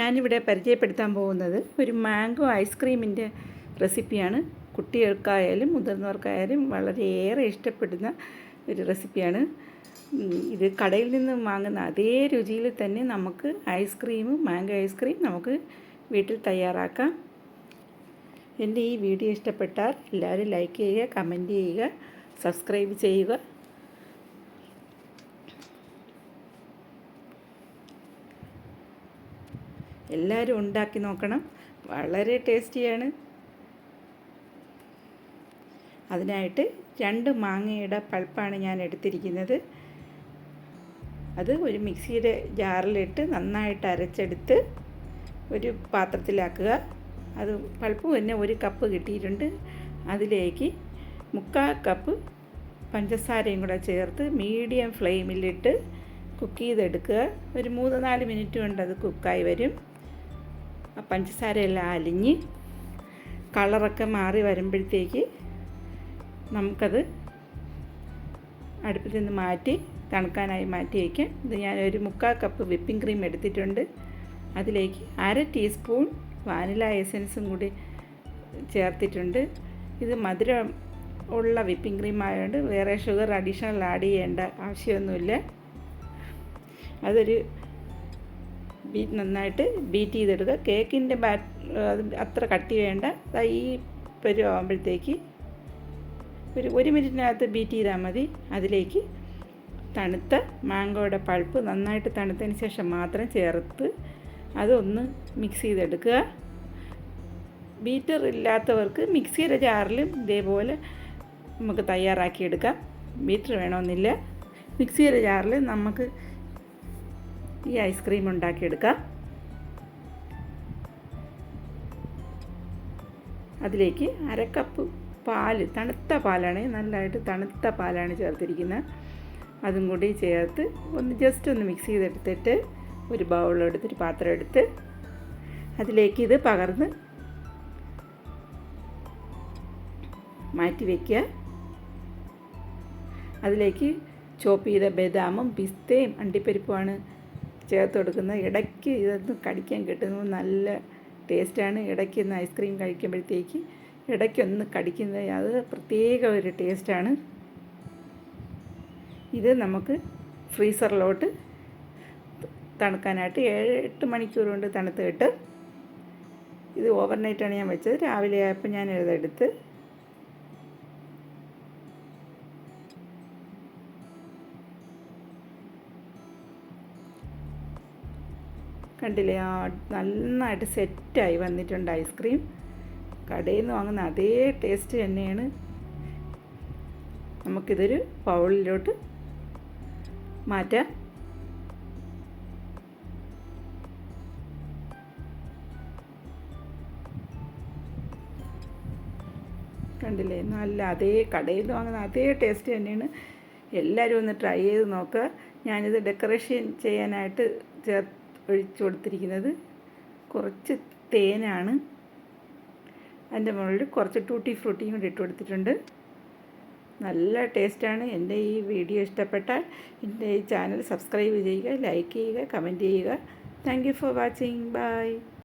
ഞാനിവിടെ പരിചയപ്പെടുത്താൻ പോകുന്നത് ഒരു മാംഗോ ഐസ്ക്രീമിന്റെ റെസിപ്പിയാണ്. കുട്ടികൾക്കായാലും മുതിർന്നവർക്കായാലും വളരെയേറെ ഇഷ്ടപ്പെടുന്ന ഒരു റെസിപ്പിയാണ്. ഇത് കടയിൽ നിന്ന് വാങ്ങുന്ന അതേ രുചിയിൽ തന്നെ നമുക്ക് ഐസ്ക്രീം മാംഗോ ഐസ്ക്രീം നമുക്ക് വീട്ടിൽ തയ്യാറാക്കാം. എന്റെ ഈ വീഡിയോ ഇഷ്ടപ്പെട്ടാൽ എല്ലാവരും ലൈക്ക് ചെയ്യുക കമന്റ് ചെയ്യുക സബ്സ്ക്രൈബ് ചെയ്യുക. എല്ലാവരും ഉണ്ടാക്കി നോക്കണം. വളരെ ടേസ്റ്റിയാണ്. അതിനായിട്ട് രണ്ട് മാങ്ങയുടെ പൾപ്പാണ് ഞാൻ എടുത്തിരിക്കുന്നത്. അത് ഒരു മിക്സിയുടെ ജാറിലിട്ട് നന്നായിട്ട് അരച്ചെടുത്ത് ഒരു പാത്രത്തിലാക്കുക. അത് പൾപ്പ് തന്നെ ഒരു കപ്പ് കിട്ടിയിട്ടുണ്ട്. അതിലേക്ക് മുക്കാൽ കപ്പ് പഞ്ചസാരയും കൂടെ ചേർത്ത് മീഡിയം ഫ്ലെയിമിലിട്ട് കുക്ക് ചെയ്തെടുക്കുക. ഒരു മൂന്ന് നാല് മിനിറ്റ് കൊണ്ട് അത് കുക്കായി വരും. ആ പഞ്ചസാരയെല്ലാം അലിഞ്ഞ് കളറൊക്കെ മാറി വരുമ്പോഴത്തേക്ക് നമുക്കത് അടുപ്പിൽ നിന്ന് മാറ്റി തണുക്കാനായി മാറ്റി വയ്ക്കാം. ഇത് ഞാൻ ഒരു മുക്കാൽ കപ്പ് വിപ്പിംഗ് ക്രീം എടുത്തിട്ടുണ്ട്. അതിലേക്ക് അര ടീസ്പൂൺ വാനില എസൻസും കൂടി ചേർത്തിട്ടുണ്ട്. ഇത് മധുരം ഉള്ള വിപ്പിംഗ് ക്രീം ആയതുകൊണ്ട് വേറെ ഷുഗർ അഡീഷണൽ ആഡ് ചെയ്യേണ്ട ആവശ്യമൊന്നുമില്ല. അതൊരു ബീറ്റ് നന്നായിട്ട് ബീറ്റ് ചെയ്തെടുക്കുക. കേക്കിന്റെ ബാറ്റ് അത്ര കട്ടി വേണ്ട. ഈ പരുവാകുമ്പോഴത്തേക്ക് ഒരു ഒരു മിനിറ്റിനകത്ത് ബീറ്റ് ചെയ്താൽ മതി. അതിലേക്ക് തണുത്ത മാങ്കോയുടെ പൾപ്പ് നന്നായിട്ട് തണുത്തതിന് ശേഷം മാത്രം ചേർത്ത് അതൊന്ന് മിക്സ് ചെയ്തെടുക്കുക. ബീറ്റർ ഇല്ലാത്തവർക്ക് മിക്സിയുടെ ജാറിലും ഇതേപോലെ നമുക്ക് തയ്യാറാക്കിയെടുക്കാം. ബീറ്റർ വേണമെന്നില്ല. മിക്സിയുടെ ജാറിൽ നമുക്ക് ഈ ഐസ്ക്രീം ഉണ്ടാക്കിയെടുക്കാം. അതിലേക്ക് അരക്കപ്പ് പാൽ തണുത്ത പാലാണ് നല്ലതായിട്ട് തണുത്ത പാലാണ് ചേർത്തിരിക്കുന്നത്. അതും കൂടി ചേർത്ത് ഒന്ന് ജസ്റ്റ് ഒന്ന് മിക്സ് ചെയ്തെടുത്തിട്ട് ഒരു ബൗളെടുത്തൊരു പാത്രം എടുത്ത് അതിലേക്ക് ഇത് പകർന്ന് മാറ്റി വയ്ക്കുക അതിലേക്ക് ചോപ്പ് ചെയ്ത ബദാമും പിസ്തയും അണ്ടിപ്പരിപ്പുമാണ് ചേർത്ത് കൊടുക്കുന്നത് ഇടയ്ക്ക് ഇതൊന്ന് കടിക്കാൻ കിട്ടുന്നത് നല്ല ടേസ്റ്റാണ്. ഇടയ്ക്ക് ഒന്ന് ഐസ്ക്രീം കഴിക്കുമ്പോഴത്തേക്ക് ഇടയ്ക്കൊന്ന് കടിക്കുന്നത് അത് പ്രത്യേക ഒരു ടേസ്റ്റാണ്. ഇത് നമുക്ക് ഫ്രീസറിലോട്ട് തണുക്കാനായിട്ട് ഏഴ് എട്ട് മണിക്കൂർ കൊണ്ട് തണുത്ത് കിട്ടും. ഇത് ഓവർനൈറ്റാണ് ഞാൻ വെച്ചത്. രാവിലെ ആയപ്പോൾ ഞാൻ ഇതെടുത്ത് കണ്ടില്ലേ? ആ നന്നായിട്ട് സെറ്റായി വന്നിട്ടുണ്ട് ഐസ്ക്രീം. കടയിൽ നിന്ന് വാങ്ങുന്ന അതേ ടേസ്റ്റ് തന്നെയാണ്. നമുക്കിതൊരു പൗളിലോട്ട് മാറ്റാം. കണ്ടില്ലേ? നല്ല അതേ കടയിൽ നിന്ന് വാങ്ങുന്ന അതേ ടേസ്റ്റ് തന്നെയാണ്. എല്ലാവരും ഒന്ന് ട്രൈ ചെയ്ത് നോക്കുക. ഞാനിത് ഡെക്കറേഷൻ ചെയ്യാനായിട്ട് ചേർ ഒഴിച്ചു കൊടുത്തിരിക്കുന്നത്. കുറച്ച് തേനാണ്. അതിന്റെ മുകളിൽ കുറച്ച് ടൂട്ടി ഫ്രൂട്ടിയും കൂടി ഇട്ട് കൊടുത്തിട്ടുണ്ട്. നല്ല ടേസ്റ്റാണ്. എന്റെ ഈ വീഡിയോ ഇഷ്ടപ്പെട്ടാൽ എന്റെ ഈ ചാനൽ സബ്സ്ക്രൈബ് ചെയ്യുക ലൈക്ക് ചെയ്യുക കമന്റ് ചെയ്യുക. Thank you for watching. Bye.